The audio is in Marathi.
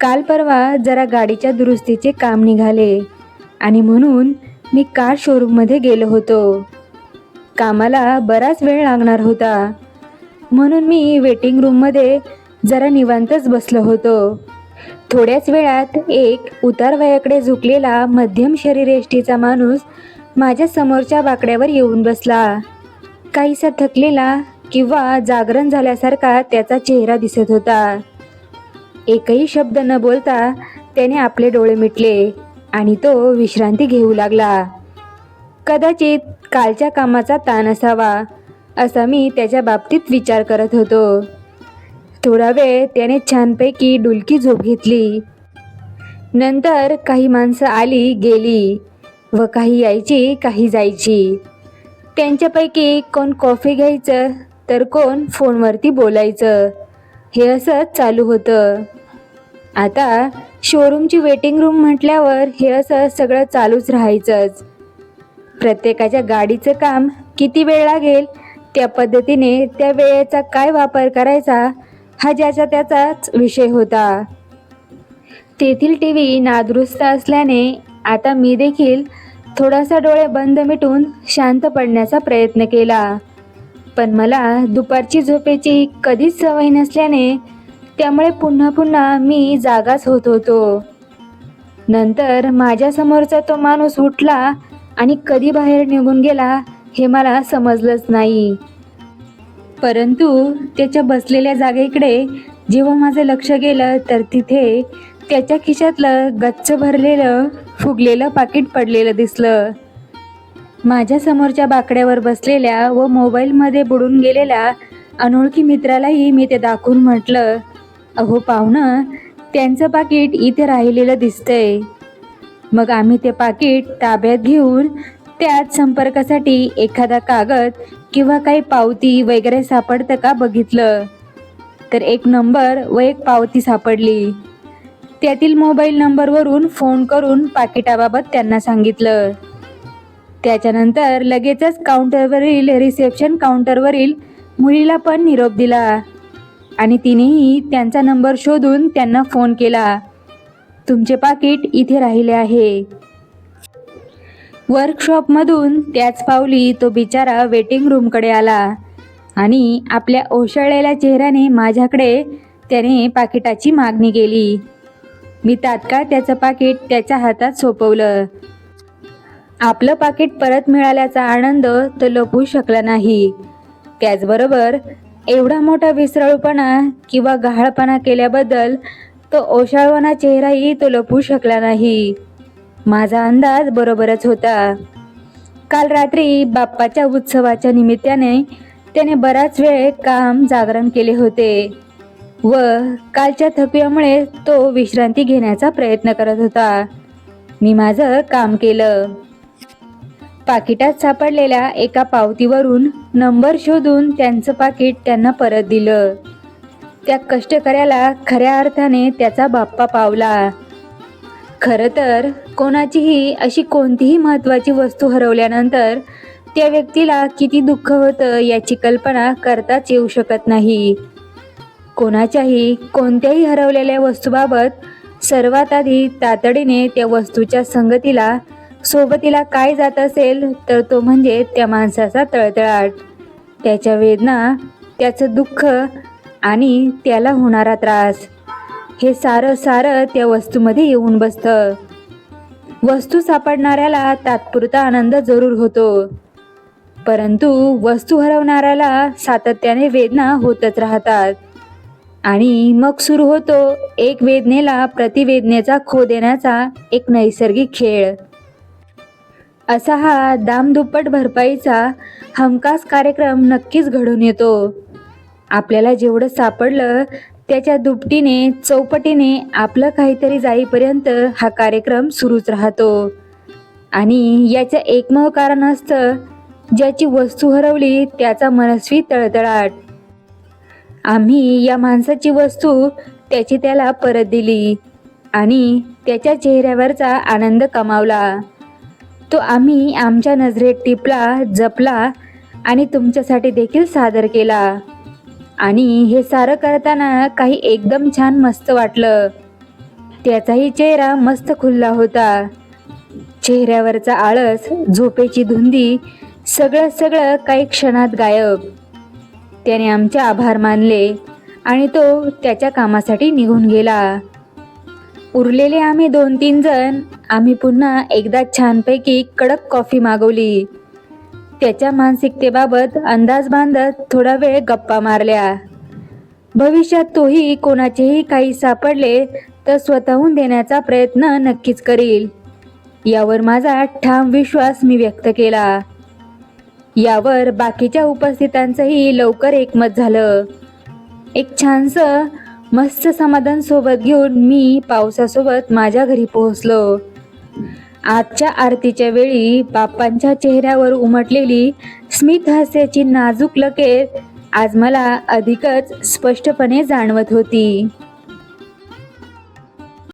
काल परवा जरा गाडीच्या दुरुस्तीचे काम निघाले आणि म्हणून मी कार शोरूममध्ये गेलो होतो. कामाला बराच वेळ लागणार होता. म्हणून मी वेटिंग रूममध्ये जरा निवांतच बसलो होतो. थोड्याच वेळात एक उतार वयाकडे झुकलेला मध्यम शरीरेष्टीचा माणूस माझ्या समोरच्या बाकड्यावर येऊन बसला. काहीसा थकलेला किंवा जागरण झाल्यासारखा त्याचा चेहरा दिसत होता. एकही शब्द न बोलता त्याने आपले डोळे मिटले आणि तो विश्रांती घेऊ लागला. कदाचित कालच्या कामाचा ताण असावा असा मी त्याच्या बाबतीत विचार करत होतो. थोडा वेळ त्याने छानपैकी डुलकी झोप घेतली. नंतर काही माणसं आली गेली व काही यायची काही जायची. त्यांच्यापैकी कोण कॉफी घ्यायचं तर कोण फोनवरती बोलायचं. हे असंच चालू होतं. आता शोरूमची वेटिंग रूम म्हटल्यावर हे असं सगळं चालूच राहायचंच. प्रत्येकाच्या गाडीचं काम किती वेळ लागेल त्या पद्धतीने त्या वेळेचा काय वापर करायचा हा ज्याचा त्याचाच विषय होता. तेथील टी व्ही नादुरुस्त असल्याने आता मी देखील थोडासा डोळे बंद मिटून शांत पडण्याचा प्रयत्न केला. पण मला दुपारची झोपेची कधीच सवय नसल्याने त्यामुळे पुन्हा पुन्हा मी जागाच होत होतो. नंतर माझ्यासमोरचा तो माणूस उठला आणि कधी बाहेर निघून गेला हे मला समजलंच नाही. परंतु त्याच्या बसलेल्या जागेकडे जेव्हा माझं लक्ष गेलं तर तिथे त्याच्या खिशातलं गच्च भरलेलं फुगलेलं पाकिट पडलेलं दिसलं. माझ्या समोरच्या बाकड्यावर बसलेल्या व मोबाईलमध्ये बुडून गेलेल्या अनोळखी मित्रालाही मी ते दाखवून म्हटलं अहो पाहुणं त्यांचं पाकिट इथे राहिलेलं दिसतंय. मग आम्ही ते पाकिट ताब्यात घेऊन त्यात संपर्कासाठी एखादा कागद किंवा काही पावती वगैरे सापडतं का बघितलं. तर एक नंबर व एक पावती सापडली. त्यातील मोबाईल नंबरवरून फोन करून पाकिटाबाबत त्यांना सांगितलं. त्याच्यानंतर लगेचच काउंटरवरील रिसेप्शन काउंटरवरील मुलीला पण निरोप दिला. आणि तिनेही त्यांचा नंबर शोधून त्यांना फोन केला. तुमचे पाकिट इथे राहिले आहे. वर्कशॉपमधून त्याच पावली तो बिचारा वेटिंग रूमकडे आला. आणि आपल्या ओशाळलेल्या चेहऱ्याने माझ्याकडे त्याने पाकिटाची मागणी केली. मी तात्काळ त्याचं पाकिट त्याच्या हातात सोपवलं. आपलं पाकिट परत मिळाल्याचा आनंद तो लपवू शकला नाही. त्याचबरोबर एवढा मोठा विसराळूपणा किंवा गहाळपणा केल्याबद्दल तो ओशाळवाना चेहराही तो लपवू शकला नाही. माझा अंदाज बरोबरच होता. काल रात्री बाप्पाच्या उत्सवाच्या निमित्ताने त्याने बराच वेळ काम जागरण केले होते व कालच्या थकव्यामुळे तो विश्रांती घेण्याचा प्रयत्न करत होता. मी माझं काम केलं. पाकिटात सापडलेल्या एका पावतीवरून नंबर शोधून त्यांचं पाकिट त्यांना परत दिलं. त्या कष्टकऱ्याला खऱ्या अर्थाने त्याचा बाप्पा पावला. खरं तर कोणाचीही अशी कोणतीही महत्त्वाची वस्तू हरवल्यानंतर त्या व्यक्तीला किती दुःख होतं याची कल्पना करताच येऊ शकत नाही. कोणाच्याही कोणत्याही हरवलेल्या वस्तूबाबत सर्वात आधी तातडीने त्या वस्तूच्या संगतीला सोबतीला काय जात असेल तर तो म्हणजे त्या माणसाचा तळतळाट. त्याच्या वेदना त्याचं दुःख आणि त्याला होणारा त्रास. हे सारं सारं त्या वस्तूमध्ये येऊन बसतं. वस्तू सापडणाऱ्याला तात्पुरता आनंद जरूर होतो. परंतु वस्तू हरवणाऱ्याला सातत्याने वेदना होतच राहतात. आणि मग सुरू होतो एक वेदनेला प्रतिवेदनेचा खो देण्याचा एक नैसर्गिक खेळ. असा हा दामदुप्पट भरपाईचा हमखास कार्यक्रम नक्कीच घडून येतो. आपल्याला जेवढं सापडलं त्याच्या दुपटीने चौपटीने आपलं काहीतरी जाईपर्यंत हा कार्यक्रम सुरूच राहतो. आणि याचं एकमेव कारण असतं ज्याची वस्तू हरवली त्याचा मनस्वी तळतळाट. आम्ही या माणसाची वस्तू त्याची त्याला परत दिली आणि त्याच्या चेहऱ्यावरचा आनंद कमावला. तो आम्ही आमच्या नजरेत टिपला जपला आणि तुमच्यासाठी देखील सादर केला. आणि हे सारं करताना काही एकदम छान मस्त वाटलं. त्याचाही चेहरा मस्त खुलला होता. चेहऱ्यावरचा आळस झोपेची धुंदी सगळं सगळं काही क्षणात गायब. त्याने आमचे आभार मानले आणि तो त्याच्या कामासाठी निघून गेला. उरलेले आम्ही दोन तीन जण आम्ही पुन्हा एकदा छानपैकी कडक कॉफी मागवली. त्याच्या मानसिकतेबाबत अंदाज बांधत थोडा वेळ गप्पा मारल्या. भविष्यात तोही कोणाचेही काही सापडले तर स्वतःहून देण्याचा प्रयत्न नक्कीच करील. यावर माझा ठाम विश्वास मी व्यक्त केला. यावर बाकीच्या उपस्थितांचंही लवकर एकमत झालं. एक छानसं मस्त समाधान सोबत घेऊन मी पावसासोबत माझ्या घरी पोहोचलो. आजच्या आरतीच्या वेळी बाप्पांच्या चेहऱ्यावर उमटलेली स्मित हास्याची नाजूक लकेर आज मला अधिकच स्पष्टपणे जाणवत होती.